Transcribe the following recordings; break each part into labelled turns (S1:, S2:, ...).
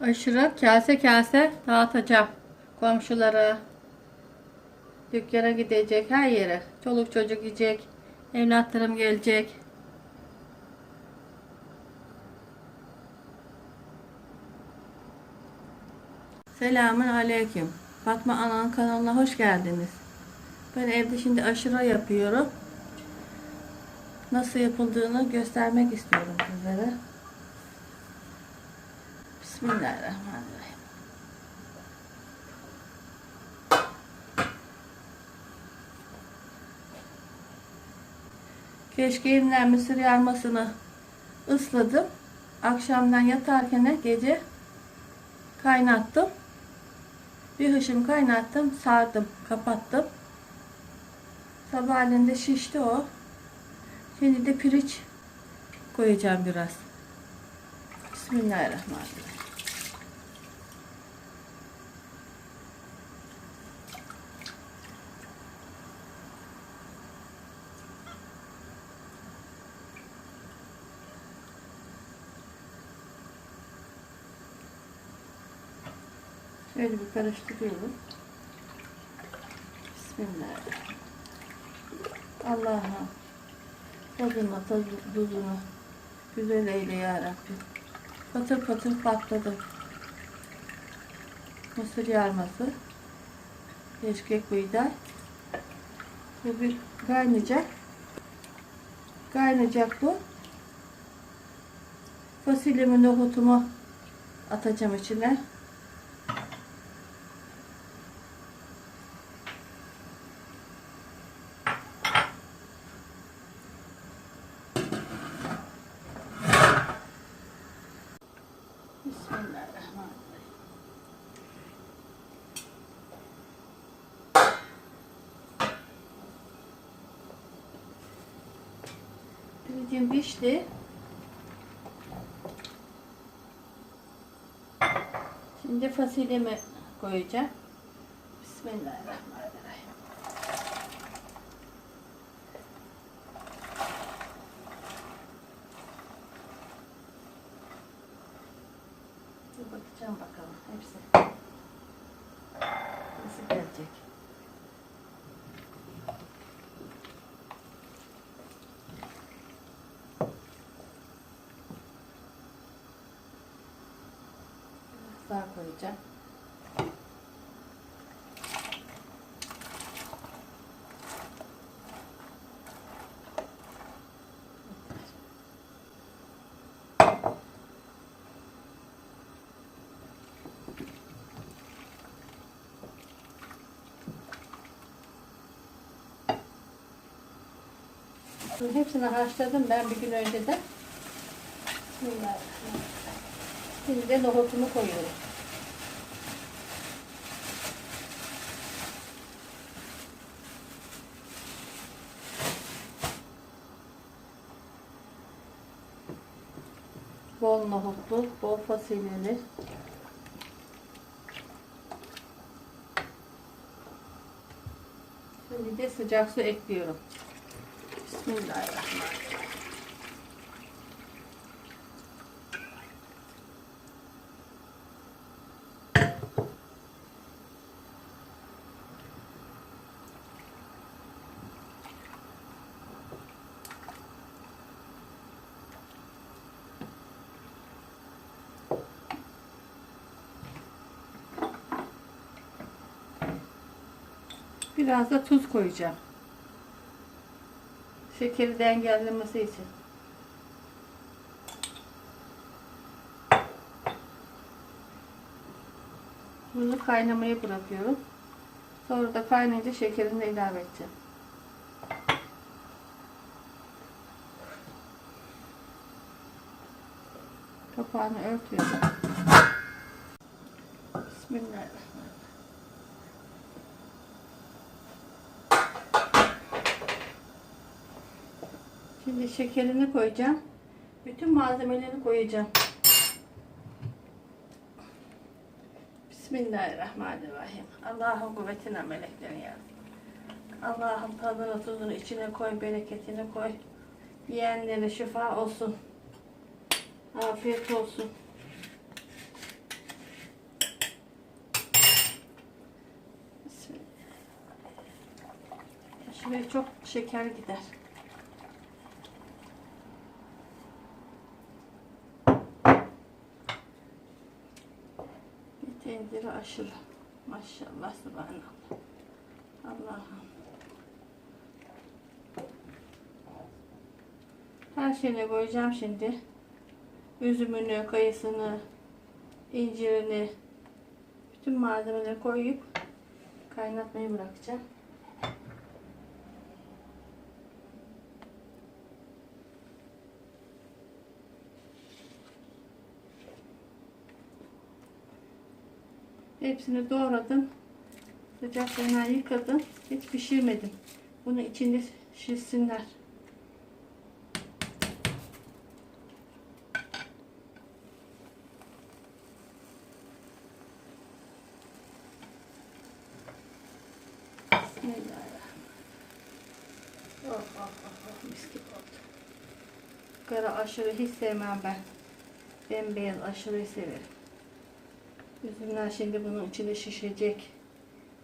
S1: Aşırı kase kase dağıtacağım. Komşulara, dükkana gidecek her yere. Çoluk çocuk yiyecek. Evlatlarım gelecek. Selamun aleyküm. Fatma Ana'nın kanalına hoş geldiniz. Ben evde şimdi aşırı yapıyorum. Nasıl yapıldığını göstermek istiyorum sizlere. Bismillahirrahmanirrahim. Keşkeğimden mısır yarmasını ısladım. Akşamdan yatarken gece kaynattım. Bir hışım kaynattım, sardım, kapattım. Sabahleyin de şişti o. Şimdi de pirinç koyacağım biraz. Bismillahirrahmanirrahim. Şöyle bir karıştırıyorum. Bismillahirrahmanirrahim. Allah'ım tadına tadı- tuzunu güzel eyle ya Rabbim. Patır patır patladı. Mısır yarması. Keşkek buğday. Bu bir kaynayacak. Kaynayacak bu. Fasulyemi, nohutumu atacağım içine. Bismillahirrahmanirrahim. Pirincim pişti. Şimdi fasulyemi koyacağım. Bismillahirrahmanirrahim. Bir bakacağım bakalım hepsi. Nasıl gelecek? Daha koyacağım. Hepsini haşladım ben bir gün önceden. Bismillahirrahmanirrahim. Şimdi de nohutumu koyuyorum. Bol nohutlu, bol fasulyeli. Şimdi de sıcak su ekliyorum. Bismillahirrahmanirrahim. Biraz da tuz koyacağım. Şekeri dengelemesi için. Bunu kaynamaya bırakıyorum. Sonra da kaynayınca şekerini de ilave edeceğim. Kapağını örtüyorum. Bismillahirrahmanirrahim. Şimdi şekerini koyacağım. Bütün malzemeleri koyacağım. Bismillahirrahmanirrahim. Allah'ın kuvvetine meleklerin yardım. Allah'ın tadını tuzunu içine koy, bereketini koy. Yiyenlere şifa olsun. Afiyet olsun. Şimdi çok şeker gider. Tencere aşırı. Maşallah subhanallah. Allah'ım. Her şeyine koyacağım şimdi. Üzümünü, kayısını, incirini, bütün malzemeleri koyup kaynatmayı bırakacağım. Hepsini doğradım. Sıcak suyla yıkadım. Hiç pişirmedim. Bunu içinde şişsinler. Oh, oh, oh, oh, mis gibi oldu. Kara aşırı hiç sevmem ben. Bembeyaz aşırı severim. Üzümler şimdi bunun içine şişecek.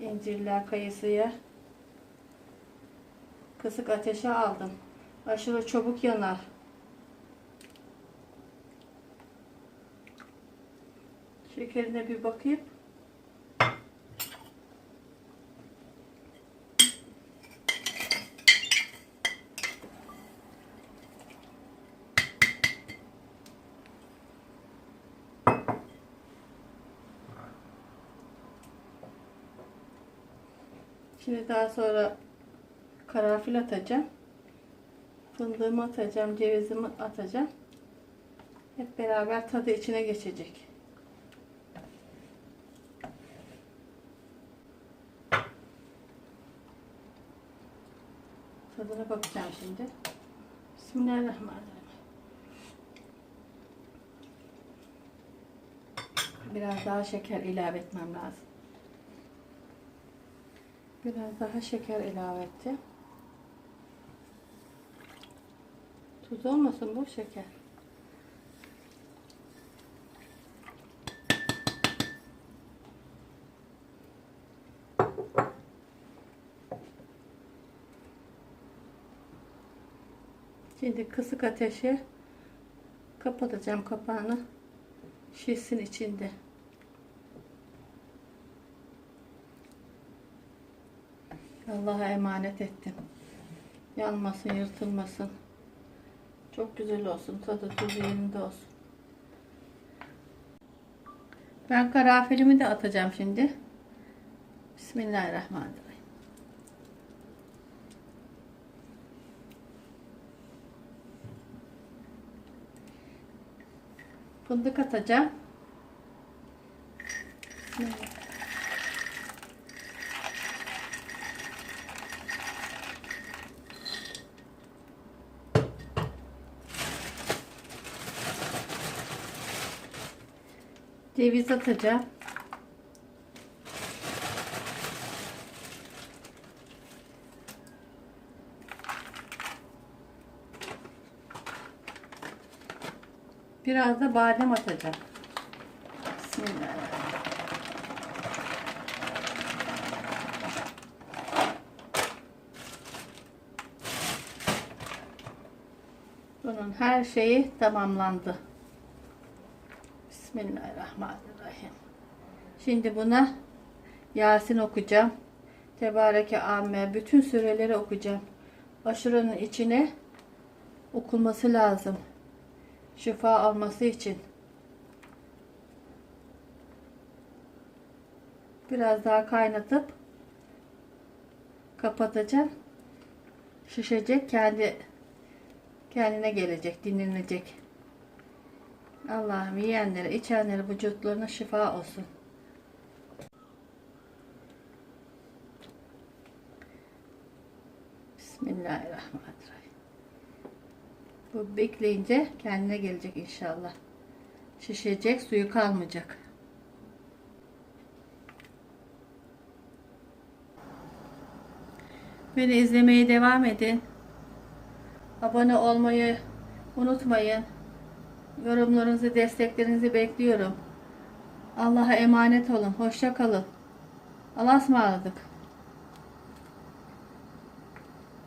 S1: İncirler kayısıya. Kısık ateşe aldım. Aşırı çabuk yanar. Şekerine bir bakayım. Şimdi daha sonra karanfil atacağım. Fındığımı atacağım, cevizimi atacağım. Hep beraber tadı içine geçecek. Tadına bakacağım şimdi. Bismillahirrahmanirrahim. Biraz daha şeker ilave etmem lazım. Biraz daha şeker ilave ettim. Tuz olmasın bu şeker. Şimdi kısık ateşe kapatacağım kapağını. Şişsin içinde. Allah'a emanet ettim. Yanmasın, yırtılmasın. Çok güzel olsun. Tadı tuzu yerinde olsun. Ben karanfilimi de atacağım şimdi. Bismillahirrahmanirrahim. Fındık atacağım. Bismillah. Ceviz atacağım. Biraz da badem atacağım. Bunun her şeyi tamamlandı. Bismillahirrahmanirrahim. Şimdi buna Yasin okuyacağım. Tebareke amme. Bütün süreleri okuyacağım. Aşuranın içine okunması lazım. Şifa alması için. Biraz daha kaynatıp kapatacağım. Şişecek. Kendi kendine gelecek. Dinlenecek. Allah'ım yiyenlere, içenlere, vücutlarına şifa olsun. Bismillahirrahmanirrahim. Bu bekleyince kendine gelecek inşallah. Şişecek, suyu kalmayacak. Beni izlemeye devam edin. Abone olmayı unutmayın. Yorumlarınızı, desteklerinizi bekliyorum. Allah'a emanet olun. Hoşça kalın. Allah'a ısmarladık.